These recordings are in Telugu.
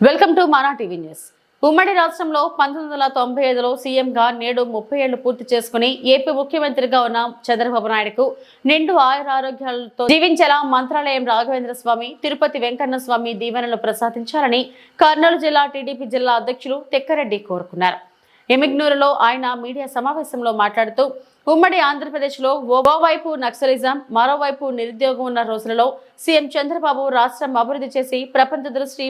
Welcome to Mana TV news. ఉమ్మడి రాష్ట్రంలో పంతొమ్మిది వందల తొంభై ఐదులో సీఎంగా నేడు ముప్పై ఏళ్ళు పూర్తి చేసుకుని ఏపీ ముఖ్యమంత్రిగా ఉన్న చంద్రబాబు నాయుడుకు నిండు ఆయుర ఆరోగ్యాలతో జీవించేలా మంత్రాలయం రాఘవేంద్ర స్వామి తిరుపతి వెంకన్న స్వామి దీవెనలు ప్రసాదించాలని కర్నూలు జిల్లా టీడీపీ జిల్లా అధ్యక్షులు తెక్కరెడ్డి కోరుకున్నారు. ఎమిగ్నూరులో ఆయన మీడియా సమావేశంలో మాట్లాడుతూ ఉమ్మడి ఆంధ్రప్రదేశ్లో ఓవైపు నక్సలిజం మరోవైపు నిరుద్యోగం ఉన్న రోజులలో సీఎం చంద్రబాబు రాష్ట్రం అభివృద్ధి చేసి ప్రపంచ దృష్టి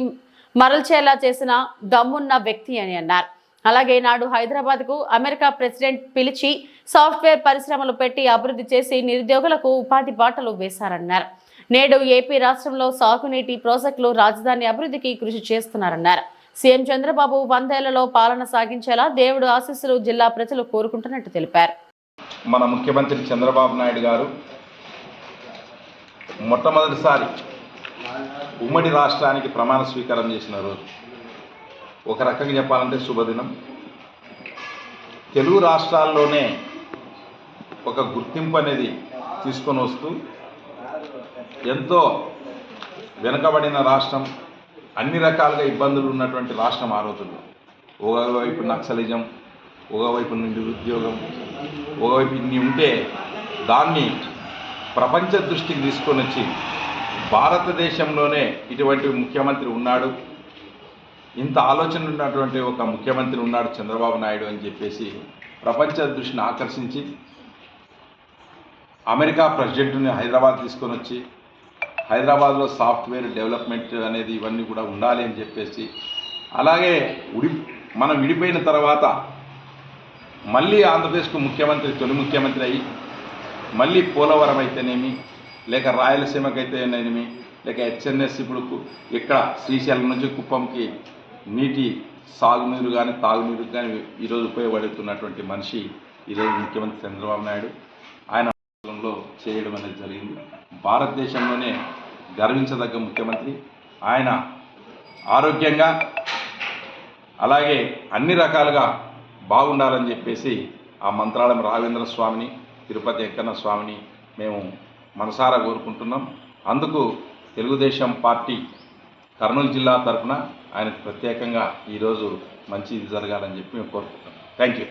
మరల్చేలా చేసిన దమ్మున్న వ్యక్తి అని అన్నారు. అలాగే నాడు హైదరాబాద్కు అమెరికా ప్రెసిడెంట్ పిలిచి సాఫ్ట్వేర్ పరిశ్రమలు పెట్టి అభివృద్ధి చేసి నిరుద్యోగులకు ఉపాధి బాటలు వేశారన్నారు. నేడు ఏపీ రాష్ట్రంలో సాగునీటి ప్రాజెక్టులు రాజధాని అభివృద్ధికి కృషి చేస్తున్నారన్నారు. సీఎం చంద్రబాబు వందేళ్ళలో పాలన సాగించేలా దేవుడు ఆశీస్సులు జిల్లా ప్రజలు కోరుకుంటున్నట్టు తెలిపారు. మన ముఖ్యమంత్రి చంద్రబాబు నాయుడు గారు మొట్టమొదటిసారి ఉమ్మడి రాష్ట్రానికి ప్రమాణ స్వీకారం చేసిన రోజు. ఒక రకంగా చెప్పాలంటే శుభదినం. తెలుగు రాష్ట్రాల్లోనే ఒక గుర్తింపు అనేది తీసుకొని వస్తూ ఎంతో వెనుకబడిన రాష్ట్రం అన్ని రకాలుగా ఇబ్బందులు ఉన్నటువంటి రాష్ట్రం ఆ రోజుల్లో. ఒకవైపు నక్సలిజం ఒకవైపు నిరుద్యోగం ఒకవైపు ఇన్ని ఉంటే దాన్ని ప్రపంచ దృష్టికి తీసుకొని వచ్చి భారతదేశంలోనే ఇటువంటి ముఖ్యమంత్రి ఉన్నాడు. ఇంత ఆలోచన ఉన్నటువంటి ఒక ముఖ్యమంత్రి ఉన్నాడు చంద్రబాబు నాయుడు అని చెప్పేసి ప్రపంచ దృష్టిని ఆకర్షించి అమెరికా ప్రెసిడెంట్ని హైదరాబాద్ తీసుకొని వచ్చి హైదరాబాద్లో సాఫ్ట్వేర్ డెవలప్మెంట్ అనేది ఇవన్నీ కూడా ఉండాలి అని చెప్పేసి అలాగే ఉడి మనం విడిపోయిన తర్వాత మళ్ళీ ఆంధ్రప్రదేశ్కు ముఖ్యమంత్రి తొలి ముఖ్యమంత్రి అయ్యి మళ్ళీ పోలవరం అయితేనేమి లేక రాయలసీమకి అయితేనేమి లేక హెచ్ఎన్ఎస్ ఇప్పుడు ఇక్కడ శ్రీశైలం నుంచి కుప్పంకి నీటి సాగునీరు కానీ తాగునీరు కానీ ఈరోజు ఉపయోగపడుతున్నటువంటి మనిషి ఈరోజు ముఖ్యమంత్రి చంద్రబాబు నాయుడు. ఆయన చేయడం అనేది జరిగింది. భారతదేశంలోనే గర్వించదగ్గ ముఖ్యమంత్రి. ఆయన ఆరోగ్యంగా అలాగే అన్ని రకాలుగా బాగుండాలని చెప్పేసి ఆ మంత్రాలయం రాఘవేంద్ర స్వామిని తిరుపతి వెంకన్న స్వామిని మేము మనసారా కోరుకుంటున్నాం. అందుకు తెలుగుదేశం పార్టీ కర్నూలు జిల్లా తరఫున ఆయనకు ప్రత్యేకంగా ఈరోజు మంచిది జరగాలని చెప్పి మేము కోరుకుంటున్నాం. Thank you